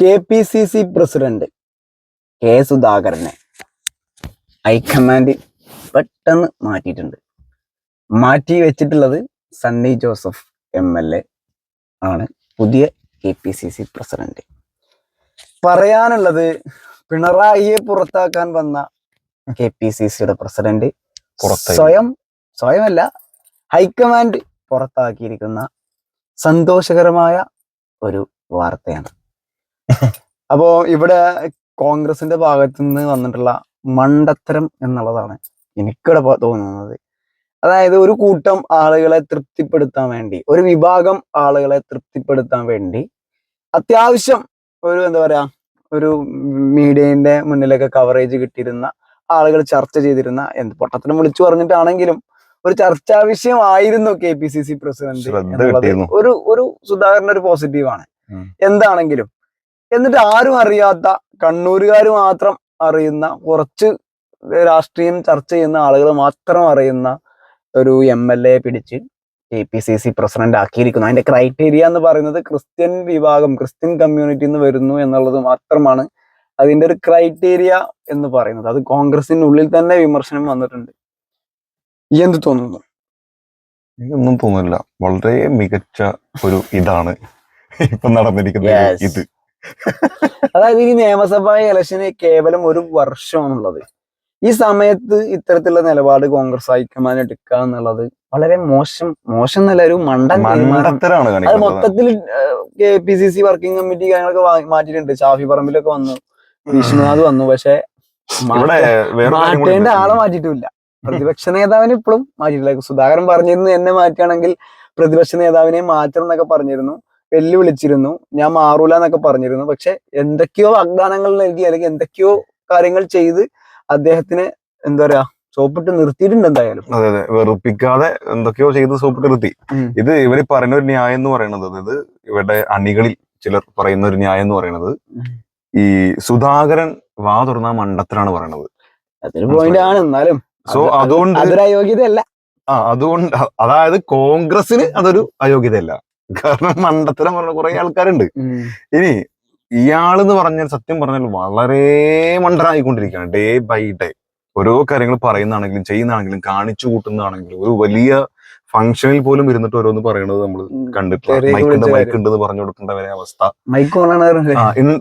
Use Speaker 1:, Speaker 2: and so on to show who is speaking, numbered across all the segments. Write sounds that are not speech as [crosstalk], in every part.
Speaker 1: K P C C president K സുധാകരനെ high command പെട്ടെന്ന് മാറ്റിയിട്ടുണ്ട്. മാറ്റി വെച്ചിട്ടുള്ളത് Sunny Joseph M L A ആണ് പുതിയ K P C C president. പറയാനുള്ളത് പിണറായിയെ പുറത്താക്കാൻ വന്ന കെ പി സി സിയുടെ പ്രസിഡന്റ് സ്വയം സ്വയമല്ല ഹൈക്കമാൻഡ് പുറത്താക്കിയിരിക്കുന്ന സന്തോഷകരമായ ഒരു വാർത്തയാണ്. [laughs] അപ്പോ ഇവിടെ കോൺഗ്രസിന്റെ ഭാഗത്തു നിന്ന് വന്നിട്ടുള്ള മണ്ടത്തരം എന്നുള്ളതാണ് എനിക്കിവിടെ തോന്നുന്നത്. അതായത് ഒരു കൂട്ടം ആളുകളെ തൃപ്തിപ്പെടുത്താൻ വേണ്ടി ഒരു വിഭാഗം ആളുകളെ തൃപ്തിപ്പെടുത്താൻ വേണ്ടി അത്യാവശ്യം ഒരു എന്താ പറയാ ഒരു മീഡിയന്റെ മുന്നിലൊക്കെ കവറേജ് കിട്ടിയിരുന്ന ആളുകൾ ചർച്ച ചെയ്തിരുന്ന എന്ത് പൊട്ടത്തിനും വിളിച്ചു പറഞ്ഞിട്ടാണെങ്കിലും ഒരു ചർച്ചാ വിഷയമായിരുന്നു K P C C president ഒരു ഒരു സുധാകരന്റെ ഒരു പോസിറ്റീവാണ്. എന്താണെങ്കിലും എന്നിട്ട് ആരും അറിയാത്ത കണ്ണൂരുകാർ മാത്രം അറിയുന്ന കുറച്ച് രാഷ്ട്രീയം ചർച്ച ചെയ്യുന്ന ആളുകൾ മാത്രം അറിയുന്ന ഒരു എം എൽ എ പിടിച്ച് K P C C president ആക്കിയിരിക്കുന്നു. അതിന്റെ ക്രൈറ്റീരിയ എന്ന് പറയുന്നത് ക്രിസ്ത്യൻ വിഭാഗം ക്രിസ്ത്യൻ കമ്മ്യൂണിറ്റിന്ന് വരുന്നു എന്നുള്ളത് മാത്രമാണ് അതിന്റെ ഒരു ക്രൈറ്റീരിയ എന്ന് പറയുന്നത്. അത് കോൺഗ്രസിനുള്ളിൽ തന്നെ വിമർശനം വന്നിട്ടുണ്ട്. എന്ത് തോന്നുന്നു?
Speaker 2: എനിക്കൊന്നും തോന്നുന്നില്ല. വളരെ മികച്ച ഒരു ഇതാണ് ഇപ്പൊ നടന്നിരിക്കുന്ന ഇത്.
Speaker 1: അതായത് ഈ നിയമസഭാ ഇലക്ഷന് കേവലം ഒരു വർഷമാണുള്ളത്. ഈ സമയത്ത് ഇത്തരത്തിലുള്ള നിലപാട് കോൺഗ്രസ് ഹൈക്കമാൻഡ് എടുക്കുക എന്നുള്ളത് വളരെ മോശം മോശം എന്നല്ല ഒരു മണ്ടൻ അത് മൊത്തത്തിൽ K P C C working committee കാര്യങ്ങളൊക്കെ മാറ്റിയിട്ടുണ്ട്. ഷാഫി പറമ്പിലൊക്കെ വന്നു വിഷ്ണുനാഥ് വന്നു പക്ഷെ മാറ്റേണ്ട ആളെ മാറ്റിയിട്ടില്ല. പ്രതിപക്ഷ നേതാവിനെ ഇപ്പോഴും മാറ്റിയിട്ടില്ല. സുധാകരൻ പറഞ്ഞിരുന്നു എന്നെ മാറ്റുകയാണെങ്കിൽ പ്രതിപക്ഷ നേതാവിനെ മാറ്റണം എന്നൊക്കെ പറഞ്ഞിരുന്നു. വെല്ലുവിളിച്ചിരുന്നു. ഞാൻ മാറൂല എന്നൊക്കെ പറഞ്ഞിരുന്നു. പക്ഷെ എന്തൊക്കെയോ വാഗ്ദാനങ്ങൾ നൽകി അല്ലെങ്കിൽ എന്തൊക്കെയോ കാര്യങ്ങൾ ചെയ്ത് അദ്ദേഹത്തിന് എന്താ പറയാ സോപ്പിട്ട് നിർത്തിയിട്ടുണ്ട് എന്തായാലും.
Speaker 2: അതെ അതെ. വെറുപ്പിക്കാതെ എന്തൊക്കെയോ ചെയ്ത് സോപ്പിട്ട് നിർത്തി. ഇത് ഇവർ പറയുന്ന ഒരു ന്യായം എന്ന് പറയുന്നത് അതായത് ഇവരുടെ അണികളിൽ ചിലർ പറയുന്ന ഒരു ന്യായം എന്ന് പറയുന്നത് ഈ സുധാകരൻ വാ തുറന്ന മണ്ടത്തിലാണ് പറയണത്
Speaker 1: അതൊരു പോയിന്റ് ആണ് എന്നാലും.
Speaker 2: സോ
Speaker 1: അത് അത്
Speaker 2: അതുകൊണ്ട്
Speaker 1: അതൊരു അയോഗ്യതയല്ല.
Speaker 2: ആ അതുകൊണ്ട് അതായത് കോൺഗ്രസിന് അതൊരു അയോഗ്യതയല്ല. കാരണം മണ്ടത്തരം പറഞ്ഞ കുറെ ആൾക്കാരുണ്ട്. ഇനി ഇയാളെന്ന് പറഞ്ഞാൽ സത്യം പറഞ്ഞാൽ വളരെ മണ്ടനായിക്കൊണ്ടിരിക്കുകയാണ്. ഡേ ബൈ ഡേ ഓരോ കാര്യങ്ങൾ പറയുന്നതാണെങ്കിലും ചെയ്യുന്നതാണെങ്കിലും കാണിച്ചു കൂട്ടുന്നതാണെങ്കിലും ഒരു വലിയ ഫംഗ്ഷനിൽ പോലും ഇരുന്നിട്ട് ഓരോന്ന് പറയണത് നമ്മൾ കണ്ടിട്ടില്ല. മൈക്ക് ഉണ്ട് എന്ന് പറഞ്ഞു കൊടുക്കേണ്ട വരെ അവസ്ഥ.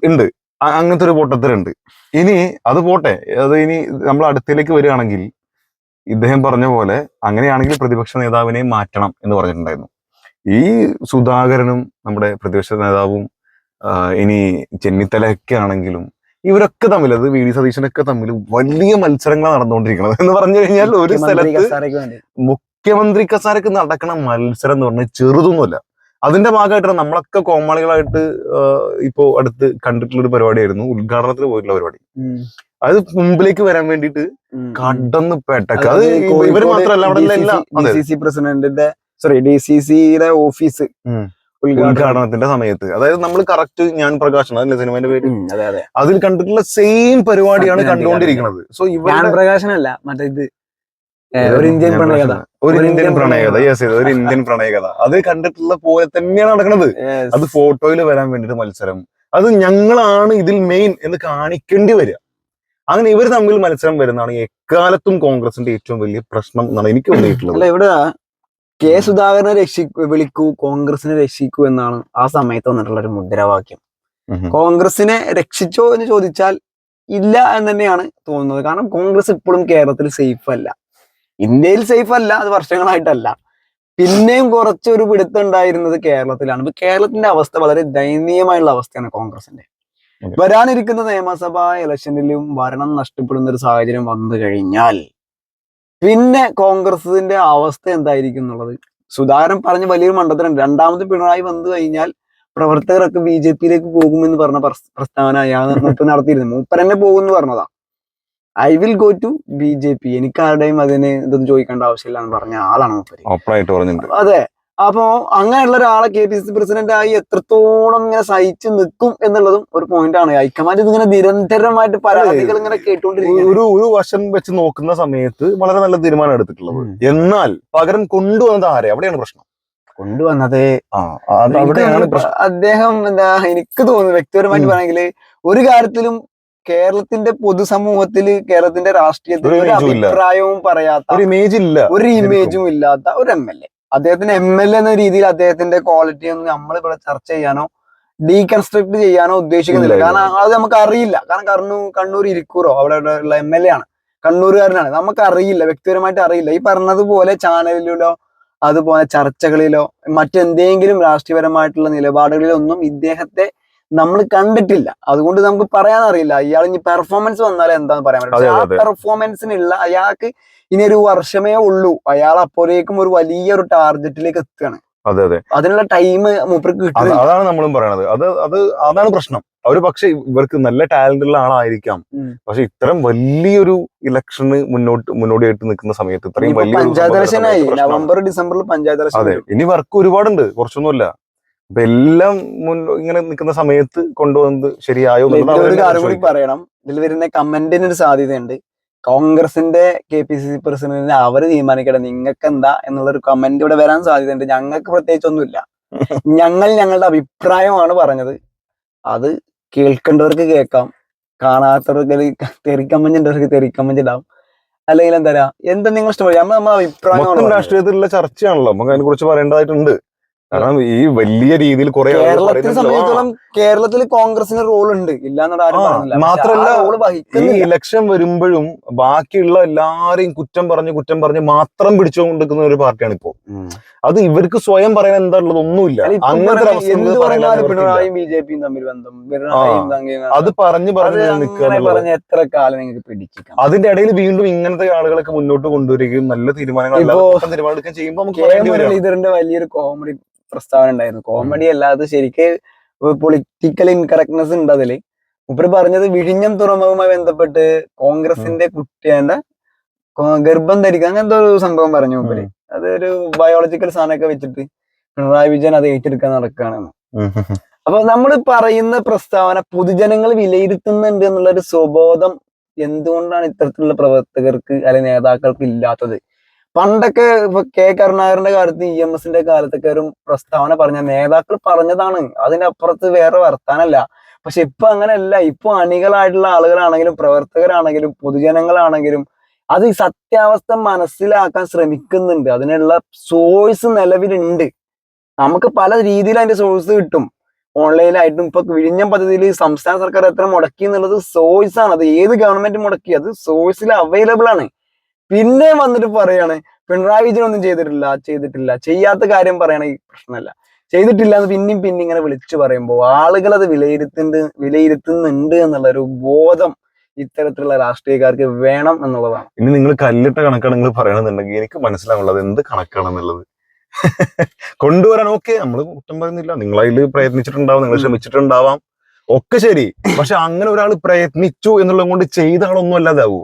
Speaker 2: ഉണ്ട്. അങ്ങനത്തെ ഒരു പൊട്ടത്തരുണ്ട് ഇനി അത് പോട്ടെ. അത് ഇനി നമ്മൾ അടുത്തേക്ക് വരികയാണെങ്കിൽ ഇദ്ദേഹം പറഞ്ഞ പോലെ അങ്ങനെയാണെങ്കിൽ പ്രതിപക്ഷ നേതാവിനെ മാറ്റണം എന്ന് പറഞ്ഞിട്ടുണ്ടായിരുന്നു. ഈ സുധാകരനും നമ്മുടെ പ്രതിപക്ഷ നേതാവും ഇനി ചെന്നിത്തലയൊക്കെ ആണെങ്കിലും ഇവരൊക്കെ തമ്മിൽ അത് വി ഡി സതീശനൊക്കെ തമ്മിൽ വലിയ മത്സരങ്ങളാണ് നടന്നുകൊണ്ടിരിക്കുന്നത്. എന്ന് പറഞ്ഞു കഴിഞ്ഞാൽ ഒരു സ്ഥലത്ത് മുഖ്യമന്ത്രി കസാരക്ക് നടക്കണ മത്സരം എന്ന് പറഞ്ഞാൽ ചെറുതൊന്നുമല്ല. അതിന്റെ ഭാഗമായിട്ടാണ് നമ്മളൊക്കെ കോമാളികളായിട്ട് ഇപ്പോ അടുത്ത് കണ്ടിട്ടുള്ള ഒരു പരിപാടിയായിരുന്നു ഉദ്ഘാടനത്തിന് പോയിട്ടുള്ള പരിപാടി. അത് മുമ്പിലേക്ക് വരാൻ വേണ്ടിയിട്ട് കടന്ന് പെട്ടക്ക്. അത് ഇവർ മാത്രമല്ല അവിടെ
Speaker 1: പ്രസിഡന്റിന്റെ സോറി ഡി സി സിയുടെ ഓഫീസ്.
Speaker 2: ഉദ്ഘാടനത്തിന്റെ സമയത്ത്. അതായത് നമ്മൾ കറക്റ്റ് ഞാൻ പ്രകാശൻ അതല്ലേ സിനിമയുടെ പേര്?
Speaker 1: അതെ അതെ.
Speaker 2: അതിൽ കണ്ടിട്ടുള്ള സെയിം പരിപാടിയാണ് കണ്ടുകൊണ്ടിരിക്കുന്നത്. സോ
Speaker 1: ഞാൻ
Speaker 2: ഇവരുടെ
Speaker 1: പ്രകാശനല്ല മറ്റേ ഇത്. ഒരു ഇന്ത്യൻ പ്രണയകഥ.
Speaker 2: ഒരു ഇന്ത്യൻ പ്രണയകഥ. യെസ് ഒരു ഇന്ത്യൻ പ്രണയകഥ. അത് കണ്ടിട്ടുള്ള പോലെ തന്നെയാണ് നടക്കുന്നത്. അത് ഫോട്ടോയിൽ വരാൻ വേണ്ടിട്ട് മത്സരം. അത് ഞങ്ങളാണ് ഇതിൽ മെയിൻ എന്ന് കാണിക്കേണ്ടി വരിക. അങ്ങനെ ഇവർ തമ്മിൽ മത്സരം വരുന്നതാണ് എക്കാലത്തും കോൺഗ്രസിന്റെ ഏറ്റവും വലിയ പ്രശ്നം എന്നാണ് എനിക്ക് തോന്നിയിട്ടുള്ളത്.
Speaker 1: അല്ല ഇവിടെ കെ സുധാകരനെ രക്ഷിക്കൂ വിളിക്കൂ കോൺഗ്രസിനെ രക്ഷിക്കൂ എന്നാണ് ആ സമയത്ത് വന്നിട്ടുള്ള ഒരു മുദ്രാവാക്യം. കോൺഗ്രസിനെ രക്ഷിച്ചോ എന്ന് ചോദിച്ചാൽ ഇല്ല എന്ന് തന്നെയാണ് തോന്നുന്നത്. കാരണം കോൺഗ്രസ് ഇപ്പോഴും കേരളത്തിൽ സേഫ് അല്ല ഇന്ത്യയിൽ സേഫ് അല്ല അത് വർഷങ്ങളായിട്ടല്ല. പിന്നെയും കുറച്ചൊരു പിടുത്തം ഉണ്ടായിരുന്നത് കേരളത്തിലാണ്. ഇപ്പൊ കേരളത്തിന്റെ അവസ്ഥ വളരെ ദയനീയമായുള്ള അവസ്ഥയാണ് കോൺഗ്രസിന്റെ. വരാനിരിക്കുന്ന നിയമസഭാ ഇലക്ഷനിലും ഭരണം നഷ്ടപ്പെടുന്ന ഒരു സാഹചര്യം വന്നു കഴിഞ്ഞാൽ പിന്നെ കോൺഗ്രസിന്റെ അവസ്ഥ എന്തായിരിക്കും എന്നുള്ളത്? സുധാകരൻ പറഞ്ഞ വലിയൊരു മണ്ഡലത്തിലുണ്ട് രണ്ടാമത് പിണറായി വന്നു കഴിഞ്ഞാൽ പ്രവർത്തകരൊക്കെ ബി ജെ പിയിലേക്ക് പോകുമെന്ന് പറഞ്ഞ പ്രസ്- പ്രസ്താവന അയാൾ മൂപ്പർ നടത്തിയിരുന്നു. മൂപ്പർ തന്നെ പോകുമെന്ന് പറഞ്ഞതാ. I will go to B J P. എനിക്ക് ആരുടെയും അതിന് ഇതൊന്നും ചോദിക്കേണ്ട ആവശ്യമില്ല എന്ന് പറഞ്ഞ ആളാണ് മൂപ്പര്. അതെ. അപ്പോ അങ്ങനെയുള്ള ഒരാളെ K P C C president ആയി എത്രത്തോളം ഇങ്ങനെ സഹിച്ചു നിൽക്കും എന്നുള്ളതും ഒരു പോയിന്റ് ആണ്. ഹൈക്കമാൻഡ് ഇതിങ്ങനെ നിരന്തരമായിട്ട് പരാതികൾ ഇങ്ങനെ കേട്ടുകൊണ്ടിരിക്കും
Speaker 2: ഒരു ഒരു വശം വെച്ച് നോക്കുന്ന സമയത്ത് വളരെ നല്ല തീരുമാനം എടുത്തിട്ടുള്ളത്. എന്നാൽ പകരം കൊണ്ടുവന്നത് ആരെ? അവിടെയാണ് പ്രശ്നം.
Speaker 1: കൊണ്ടുവന്നത്. അദ്ദേഹം എന്താ എനിക്ക് തോന്നുന്നു വ്യക്തിപരമായിട്ട്
Speaker 2: ഉം.
Speaker 1: ഒരു കാര്യത്തിലും കേരളത്തിന്റെ പൊതുസമൂഹത്തിൽ കേരളത്തിന്റെ രാഷ്ട്രീയത്തിൽ
Speaker 2: ഒരു.
Speaker 1: അഭിപ്രായവും പറയാത്ത
Speaker 2: ഒരു. ഇമേജും
Speaker 1: ഇല്ലാത്ത ഒരു എം എൽ എ അദ്ദേഹത്തിന് എം എൽ എ എന്ന രീതിയിൽ അദ്ദേഹത്തിന്റെ ക്വാളിറ്റി ഒന്നും നമ്മൾ ഇവിടെ ചർച്ച ചെയ്യാനോ ഡീകൺസ്ട്രക്ട് ചെയ്യാനോ ഉദ്ദേശിക്കുന്നില്ല. കാരണം അത് നമുക്ക് അറിയില്ല. കാരണം കണ്ണൂർ കണ്ണൂർ ഇരിക്കൂറോ? അവിടെ ഉള്ള എം എൽ എ ആണ്. കണ്ണൂരുകാരനാണ്. നമുക്ക് അറിയില്ല. വ്യക്തിപരമായിട്ട് അറിയില്ല. ഈ പറഞ്ഞതുപോലെ ചാനലിലോ അതുപോലെ ചർച്ചകളിലോ മറ്റെന്തെങ്കിലും രാഷ്ട്രീയപരമായിട്ടുള്ള നിലപാടുകളിലോ ഒന്നും ഇദ്ദേഹത്തെ നമ്മൾ കണ്ടിട്ടില്ല. അതുകൊണ്ട് നമുക്ക് പറയാൻ അറിയില്ല ഇയാൾ ഇനി പെർഫോമൻസ് വന്നാൽ എന്താന്ന് പറയാൻ പറ്റില്ല ആ. പെർഫോമൻസിനുള്ള അയാൾക്ക് ഇനി ഒരു വർഷമേ ഉള്ളൂ. അയാൾ അപ്പോഴേക്കും ഒരു വലിയൊരു ടാർഗറ്റിലേക്ക് എത്തുകയാണ്.
Speaker 2: അതെ അതെ.
Speaker 1: അതിനുള്ള ടൈം മൂപ്പർക്ക് കിട്ടും
Speaker 2: അതാണ് നമ്മളും പറയണത്. അത് അത് അതാണ് പ്രശ്നം. അവർ പക്ഷെ ഇവർക്ക് നല്ല ടാലന്റ് ഉള്ള ആളായിരിക്കാം. പക്ഷെ ഇത്തരം വലിയൊരു ഇലക്ഷന് മുന്നോട്ട് മുന്നോടിയായിട്ട് നിൽക്കുന്ന സമയത്ത് ഇത്രയും വലിയ
Speaker 1: പഞ്ചായത്ത്. നവംബർ ഡിസംബറിൽ പഞ്ചായത്ത് ഇലക്ഷൻ
Speaker 2: അതെ ഇനി വർക്ക് ഒരുപാടുണ്ട്. കുറച്ചൊന്നുമില്ല. അപ്പൊ എല്ലാം മുൻ ഇങ്ങനെ നിൽക്കുന്ന സമയത്ത് കൊണ്ടുവന്നത് ശരിയായോ
Speaker 1: ഒരു കാര്യം കൂടി. പറയണം. ഇതിൽ വരുന്ന കമന്റിന് ഒരു സാധ്യതയുണ്ട്. കോൺഗ്രസിന്റെ കെ പി സി സി പ്രസിഡന്റിനെ അവർ തീരുമാനിക്കട്ടെ. നിങ്ങൾക്ക് എന്താ എന്നുള്ള ഒരു കമന്റ് ഇവിടെ വരാൻ സാധ്യതയുണ്ട്. ഞങ്ങൾക്ക് പ്രത്യേകിച്ചൊന്നുമില്ല. [laughs] ഞങ്ങൾ ഞങ്ങളുടെ അഭിപ്രായമാണ് പറഞ്ഞത്. അത് കേൾക്കേണ്ടവർക്ക് കേൾക്കാം. കാണാത്തവർക്ക് തെറിക്കമ്മഞ്ചിണ്ടവർക്ക് തെറിക്കമ്മഞ്ചുണ്ടാവും അല്ലെങ്കിൽ എന്താ പറയാ എന്താ നിങ്ങൾ ഇഷ്ടപ്പെടുക നമ്മൾ അഭിപ്രായം.
Speaker 2: രാഷ്ട്രീയത്തിലുള്ള ചർച്ചയാണല്ലോ. നമുക്ക് അതിനെ കുറിച്ച് പറയേണ്ടതായിട്ടുണ്ട്. കാരണം ഈ വലിയ രീതിയിൽ കുറെ കേരളത്തിനെ
Speaker 1: സംബന്ധിച്ചിടത്തോളം കേരളത്തിൽ കോൺഗ്രസിന് റോൾ ഉണ്ട് പക്ഷെ
Speaker 2: മാത്രല്ല, ഈ ഇലക്ഷൻ വരുമ്പോഴും ബാക്കിയുള്ള എല്ലാരെയും കുറ്റം പറഞ്ഞ് കുറ്റം പറഞ്ഞ് മാത്രം പിടിച്ചുകൊണ്ടിരിക്കുന്ന ഒരു പാർട്ടിയാണ് ഇപ്പോ. അത് ഇവർക്ക് സ്വയം പറയാൻ എന്താ ഉള്ളത്? ഒന്നുമില്ല. അങ്ങനത്തെ
Speaker 1: ബി ജെ പിയും തമ്മിൽ ബന്ധം.
Speaker 2: അത് പറഞ്ഞു പറഞ്ഞു നിൽക്കുക
Speaker 1: എത്ര കാലം നിങ്ങൾക്ക്
Speaker 2: അതിന്റെ ഇടയിൽ വീണ്ടും ഇങ്ങനത്തെ ആളുകളൊക്കെ മുന്നോട്ട് കൊണ്ടുവരികയും നല്ല തീരുമാനങ്ങൾ തീരുമാനം ചെയ്യുമ്പോൾ നമുക്ക്
Speaker 1: വലിയൊരു കോമഡി പ്രസ്താവന ഉണ്ടായിരുന്നു. കോമഡി അല്ലാതെ ശരിക്ക് പൊളിറ്റിക്കൽ ഇൻകറക്ട്നെസ് ഉണ്ട് അതിൽ. മുപ്പര് പറഞ്ഞത് വിഴിഞ്ഞം തുറമുഖവുമായി ബന്ധപ്പെട്ട് കോൺഗ്രസിന്റെ കുട്ടിയുടെ ഗർഭം ധരിക്കുക അങ്ങനത്തെ ഒരു സംഭവം പറഞ്ഞു ഉപ്പര്. അത് ഒരു ബയോളജിക്കൽ സാധനമൊക്കെ വെച്ചിട്ട് പിണറായി വിജയൻ അത് ഏറ്റെടുക്കാൻ നടക്കുകയാണ് അപ്പൊ നമ്മൾ പറയുന്ന പ്രസ്താവന പൊതുജനങ്ങൾ വിലയിരുത്തുന്നുണ്ട് എന്നുള്ള ഒരു സ്വബോധം എന്തുകൊണ്ടാണ് ഇത്തരത്തിലുള്ള പ്രവർത്തകർക്ക് അല്ലെങ്കിൽ നേതാക്കൾക്ക് ഇല്ലാത്തത്? പണ്ടൊക്കെ ഇപ്പൊ കെ. കരുണാകരന്റെ കാലത്ത് ഇ. എം. എസിന്റെ കാലത്തൊക്കെ ഒരു പ്രസ്താവന പറഞ്ഞ നേതാക്കൾ പറഞ്ഞതാണ്. അതിനപ്പുറത്ത് വേറെ വർത്താനല്ല. പക്ഷെ ഇപ്പൊ അങ്ങനെയല്ല. ഇപ്പൊ അണികളായിട്ടുള്ള ആളുകളാണെങ്കിലും പ്രവർത്തകരാണെങ്കിലും പൊതുജനങ്ങളാണെങ്കിലും അത് ഈ സത്യാവസ്ഥ മനസ്സിലാക്കാൻ ശ്രമിക്കുന്നുണ്ട്. അതിനുള്ള സോഴ്സ് നിലവിലുണ്ട്. നമുക്ക് പല രീതിയിൽ അതിന്റെ സോഴ്സ് കിട്ടും. ഓൺലൈനായിട്ടും ഇപ്പൊ വിഴിഞ്ഞം പദ്ധതിയിൽ സംസ്ഥാന സർക്കാർ എത്ര മുടക്കി എന്നുള്ളത് സോഴ്സ് ആണ്. അത് ഏത് ഗവൺമെന്റ് മുടക്കി? അത് സോഴ്സിൽ അവൈലബിൾ ആണ്. പിന്നെ വന്നിട്ട് പറയാണ് പിണറായി വിജയൻ ഒന്നും ചെയ്തിട്ടില്ല ചെയ്തിട്ടില്ല. ചെയ്യാത്ത കാര്യം പറയണെങ്കിൽ പ്രശ്നമല്ല. ചെയ്തിട്ടില്ല എന്ന് പിന്നെയും പിന്നെ ഇങ്ങനെ വിളിച്ചു പറയുമ്പോൾ ആളുകൾ അത് വിലയിരുത്തുന്നുണ്ട് വിലയിരുത്തുന്നുണ്ട് എന്നുള്ള ഒരു ബോധം ഇത്തരത്തിലുള്ള രാഷ്ട്രീയക്കാർക്ക് വേണം എന്നുള്ളതാണ്.
Speaker 2: ഇനി നിങ്ങൾ കല്ലിട്ട കണക്കാണ് നിങ്ങൾ പറയണമെന്നുണ്ടെങ്കിൽ എനിക്ക് മനസ്സിലാവുള്ളത് എന്ത് കണക്കാണ് എന്നുള്ളത്. കൊണ്ടുവരാൻ ഓക്കെ. നമ്മൾ കുറ്റം പറയുന്നില്ല. നിങ്ങൾ അതിൽ പ്രയത്നിച്ചിട്ടുണ്ടാവാം നിങ്ങൾ. ശ്രമിച്ചിട്ടുണ്ടാവാം. ഒക്കെ ശരി. [laughs] പക്ഷെ അങ്ങനെ ഒരാൾ പ്രയത്നിച്ചു എന്നുള്ളത് കൊണ്ട് ചെയ്ത ആളൊന്നും അല്ലാതാവൂ?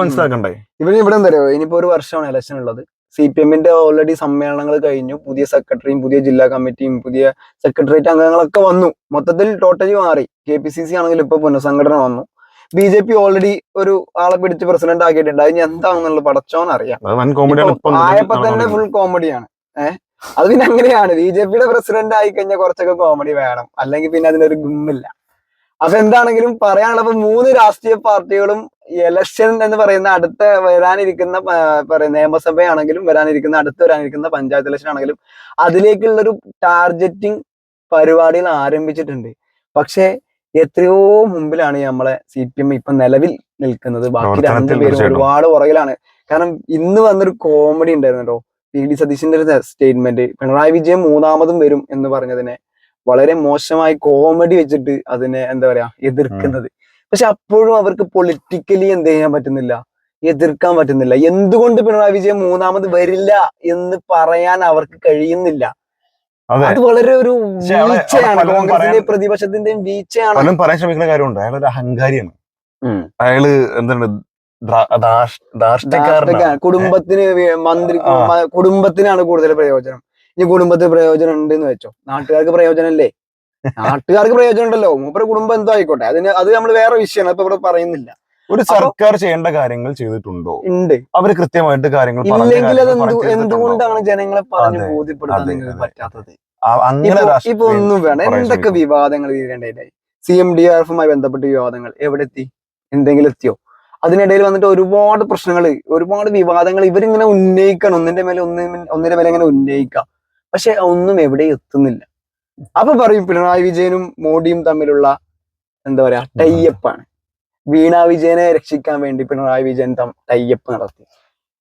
Speaker 2: മനസ്സിലാക്കണ്ടേ?
Speaker 1: ഇവിടെ ഇവിടെ എന്താ ഇനിയിപ്പോ ഒരു വർഷമാണ് ഇലക്ഷൻ ഉള്ളത്. സി പി എമ്മിന്റെ ഓൾറെഡി സമ്മേളനങ്ങൾ കഴിഞ്ഞു. പുതിയ സെക്രട്ടറിയും പുതിയ ജില്ലാ കമ്മിറ്റിയും പുതിയ സെക്രട്ടേറിയറ്റ് അംഗങ്ങളൊക്കെ വന്നു. മൊത്തത്തിൽ ടോട്ടലി മാറി. കെ പി സി സി ആണെങ്കിൽ ഇപ്പൊ പുനഃസംഘടന വന്നു. ബി ജെ പി ഓൾറെഡി ഒരു ആളെ പിടിച്ച് പ്രസിഡന്റ് ആക്കിയിട്ടുണ്ട്. അതിന് എന്താണെന്നുള്ള പടച്ചോൻ അറിയാം. ആയപ്പോ തന്നെ ഫുൾ കോമഡിയാണ് ഏഹ് അത് പിന്നെ അങ്ങനെയാണ്. ബി ജെ പിയുടെ പ്രസിഡന്റ് ആയി കഴിഞ്ഞാൽ കുറച്ചൊക്കെ കോമഡി വേണം. അല്ലെങ്കിൽ പിന്നെ അതിനൊരു ഗുമ്മില്ല. അപ്പൊ എന്താണെങ്കിലും പറയാനുള്ളത് മൂന്ന് രാഷ്ട്രീയ പാർട്ടികളും ഇലക്ഷൻ എന്ന് പറയുന്ന അടുത്ത വരാനിരിക്കുന്ന നിയമസഭയാണെങ്കിലും വരാനിരിക്കുന്ന അടുത്ത് വരാനിരിക്കുന്ന പഞ്ചായത്ത് ഇലക്ഷൻ ആണെങ്കിലും അതിലേക്കുള്ള ഒരു ടാർഗറ്റിംഗ് പരിപാടികൾ ആരംഭിച്ചിട്ടുണ്ട്. പക്ഷേ എത്രയോ മുമ്പിലാണ് നമ്മളെ സി പി എം ഇപ്പൊ നിലവിൽ നിൽക്കുന്നത്. ബാക്കി
Speaker 2: രണ്ട്
Speaker 1: രണ്ടുപേരും. ഒരുപാട് പുറകിലാണ്. കാരണം ഇന്ന് വന്നൊരു കോമഡി ഉണ്ടായിരുന്നു കേട്ടോ പി. ഡി. സതീശന്റെ ഒരു സ്റ്റേറ്റ്മെന്റ്. പിണറായി വിജയൻ മൂന്നാമതും വരും എന്ന് പറഞ്ഞതിനെ. വളരെ മോശമായി കോമഡി വെച്ചിട്ട് അതിനെ എന്താ പറയാ എതിർക്കുന്നത്. പക്ഷെ അപ്പോഴും അവർക്ക് പൊളിറ്റിക്കലി എന്ത് ചെയ്യാൻ പറ്റുന്നില്ല? എതിർക്കാൻ പറ്റുന്നില്ല. എന്തുകൊണ്ട് പിണറായി വിജയൻ മൂന്നാമത് വരില്ല എന്ന് പറയാൻ അവർക്ക് കഴിയുന്നില്ല?
Speaker 2: അതെ.
Speaker 1: വളരെ ഒരു വീഴ്ചയാണ്. കോൺഗ്രസിന്റെ പ്രതിപക്ഷത്തിന്റെയും വീഴ്ചയാണ്.
Speaker 2: പലരും പറയാൻ ശ്രമിക്കുന്ന കാര്യമുണ്ട്. അയാൾ ഒരു
Speaker 1: അഹങ്കാരിയാണ്.
Speaker 2: അയാൾ എന്താണ്
Speaker 1: കുടുംബത്തിന് മന്ത്രി കുടുംബത്തിനാണ് കൂടുതൽ പ്രയോജനം. ഇനി കുടുംബത്തിന് പ്രയോജനം ഉണ്ട് എന്ന് വെച്ചോ. നാട്ടുകാർക്ക് പ്രയോജനമല്ലേ നാട്ടുകാർക്ക് പ്രയോജനം ഉണ്ടല്ലോ മൂപ്പര കുടുംബം എന്തോ ആയിക്കോട്ടെ. അതിന് അത് നമ്മൾ വേറെ വിഷയമാണ്. അപ്പൊ ഇവിടെ പറയുന്നില്ല.
Speaker 2: ഒരു സർക്കാർ ചെയ്യേണ്ട കാര്യങ്ങൾ ചെയ്തിട്ടുണ്ടോ?
Speaker 1: ഉണ്ട്.
Speaker 2: അവർ കൃത്യമായിട്ട് കാര്യങ്ങൾ
Speaker 1: ഇല്ലെങ്കിൽ അത്? എന്തുകൊണ്ടാണ് ജനങ്ങളെ പറഞ്ഞു
Speaker 2: ബോധ്യപ്പെടുന്നത്
Speaker 1: ബോധ്യപ്പെടുത്താൻ. പറ്റാത്തത്?
Speaker 2: അങ്ങനെ
Speaker 1: ഇപ്പൊ- ഒന്നും
Speaker 2: വേണം
Speaker 1: എന്തൊക്കെ വിവാദങ്ങൾ തീരേണ്ടതായി സി എം ഡി ആർ എഫുമായി ബന്ധപ്പെട്ട വിവാദങ്ങൾ എവിടെ എത്തി എന്തെങ്കിലും എത്തിയോ? അതിനിടയിൽ വന്നിട്ട് ഒരുപാട് പ്രശ്നങ്ങൾ ഒരുപാട് വിവാദങ്ങൾ ഇവരിങ്ങനെ ഉന്നയിക്കണം. ഒന്നിന്റെ മേലെ ഒന്നിന് ഒന്നിന്റെ മേലെ ഇങ്ങനെ ഉന്നയിക്കാം. പക്ഷെ ഒന്നും എവിടെ എത്തുന്നില്ല. അപ്പൊ പറയും പിണറായി വിജയനും മോഡിയും തമ്മിലുള്ള എന്താ പറയാ ടൈയപ്പാണ്. വീണ വിജയനെ രക്ഷിക്കാൻ വേണ്ടി പിണറായി വിജയൻ ടൈയപ്പ് നടത്തി.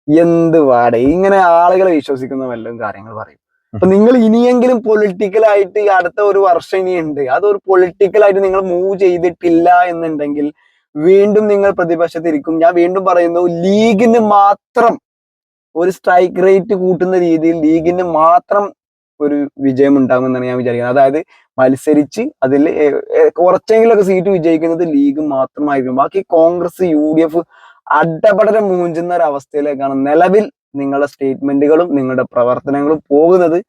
Speaker 1: എന്ത് വാട? ഇങ്ങനെ ആളുകളെ വിശ്വസിക്കുന്ന വല്ലതും കാര്യങ്ങൾ പറയും. അപ്പൊ നിങ്ങൾ ഇനിയെങ്കിലും പൊളിറ്റിക്കലായിട്ട് അടുത്ത ഒരു വർഷം ഇനിയുണ്ട്. അതൊരു പൊളിറ്റിക്കലായിട്ട് നിങ്ങൾ മൂവ് ചെയ്തിട്ടില്ല എന്നുണ്ടെങ്കിൽ വീണ്ടും നിങ്ങൾ പ്രതിപക്ഷത്തിരിക്കും. ഞാൻ വീണ്ടും പറയുന്നു ലീഗിന് മാത്രം ഒരു സ്ട്രൈക്ക് റേറ്റ് കൂട്ടുന്ന രീതിയിൽ ലീഗിന് മാത്രം ഒരു വിജയം ഉണ്ടാകുമെന്നാണ് ഞാൻ വിചാരിക്കുന്നത്. അതായത് മത്സരിച്ച് അതിൽ കുറച്ചെങ്കിലൊക്കെ സീറ്റ് വിജയിക്കുന്നത് ലീഗ് മാത്രമായിരിക്കും. ബാക്കി കോൺഗ്രസ് യു ഡി എഫ് അടപടരം മൂഞ്ചുന്ന ഒരു അവസ്ഥയിലേക്കാണ് നിലവിൽ നിങ്ങളുടെ സ്റ്റേറ്റ്മെന്റുകളും നിങ്ങളുടെ പ്രവർത്തനങ്ങളും പോകുന്നത്.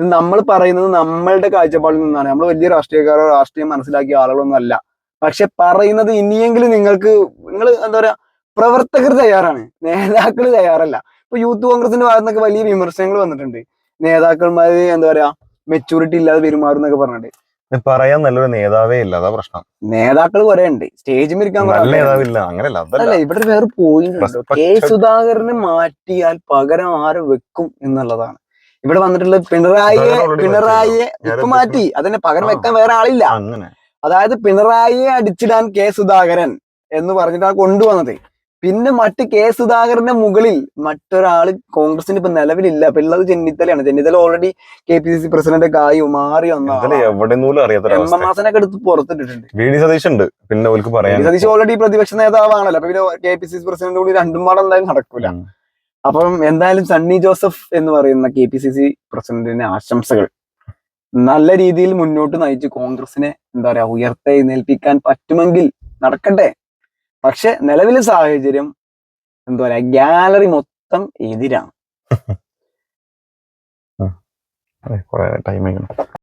Speaker 1: നമ്മൾ പറയുന്നത് നമ്മളുടെ കാഴ്ചപ്പാടിൽ നിന്നാണ്. നമ്മൾ വലിയ രാഷ്ട്രീയക്കാരോ രാഷ്ട്രീയം മനസ്സിലാക്കിയ ആളുകളൊന്നും അല്ല. പക്ഷെ പറയുന്നത് ഇനിയെങ്കിലും നിങ്ങൾക്ക് നിങ്ങൾ എന്താ പറയാ പ്രവർത്തകർ തയ്യാറാണ്. നേതാക്കൾ തയ്യാറല്ല. ഇപ്പൊ യൂത്ത് കോൺഗ്രസിന്റെ ഭാഗത്തുനിന്നൊക്കെ വലിയ വിമർശനങ്ങൾ വന്നിട്ടുണ്ട്. നേതാക്കന്മാര് എന്താ പറയാ മെച്ചൂരിറ്റി ഇല്ലാതെ പെരുമാറുന്നൊക്കെ പറഞ്ഞിട്ട്.
Speaker 2: പറയാൻ നല്ലൊരു നേതാവേ ഇല്ല അതാ പ്രശ്നം.
Speaker 1: നേതാക്കൾ കുറെ ഉണ്ട്. സ്റ്റേജിൽ ഇരിക്കാൻ
Speaker 2: നല്ല നേതാവില്ല അങ്ങനെയല്ല അതല്ല.
Speaker 1: ഇവിടെ വേറെ പോയിന്റ് ഉണ്ട് കെ സുധാകരനെ മാറ്റിയാൽ പകരം ആര് വെക്കും എന്നുള്ളതാണ്. ഇവിടെ വന്നിട്ടുള്ള പിണറായിയെ പിണറായിയെ ഇപ്പൊ മാറ്റി. അതിനെ പകരം. വെക്കാൻ വേറെ ആളില്ല. അതായത് പിണറായിയെ അടിച്ചിടാൻ കെ സുധാകരൻ എന്ന് പറഞ്ഞിട്ടാണ് കൊണ്ടുവന്നത്. പിന്നെ മറ്റ് കെ സുധാകരന്റെ മുകളിൽ മറ്റൊരാൾ കോൺഗ്രസിന് ഇപ്പൊ നിലവിലില്ല. അപ്പൊ ഉള്ളത് ചെന്നിത്തലയാണ്. Chennithala already K P C C president ഒക്കെ ആയി മാറി വന്ന
Speaker 2: എന്തായാലും എവിടെ പോലും
Speaker 1: എം
Speaker 2: അറിയാത്തൊരവസ്ഥ
Speaker 1: എം ഹാസനൊക്കെ എടുത്ത് പുറത്തിട്ടിട്ടുണ്ട്.
Speaker 2: വി ഡി സതീഷ് ഉണ്ട് പിന്നെ പറയാം
Speaker 1: സതീശ് ഓൾറെഡി പ്രതിപക്ഷ നേതാവാണല്ലോ. അപ്പൊ പിന്നെ K P C C president കൂടി രണ്ടും പാടെ എന്തായാലും നടക്കൂല. അപ്പം എന്തായാലും സണ്ണി ജോസഫ് എന്ന് പറയുന്ന കെ പി സി സി പ്രസിഡന്റിന് ആശംസകൾ. നല്ല രീതിയിൽ മുന്നോട്ട് നയിച്ച് കോൺഗ്രസിനെ എന്താ പറയാ ഉയർത്തെഴുന്നേൽപ്പിക്കാൻ പറ്റുമെങ്കിൽ നടക്കട്ടെ. പക്ഷെ നിലവിലെ സാഹചര്യം എന്താ പറയാ ഗാലറി മൊത്തം എതിരാണ്. [laughs]
Speaker 2: ടൈം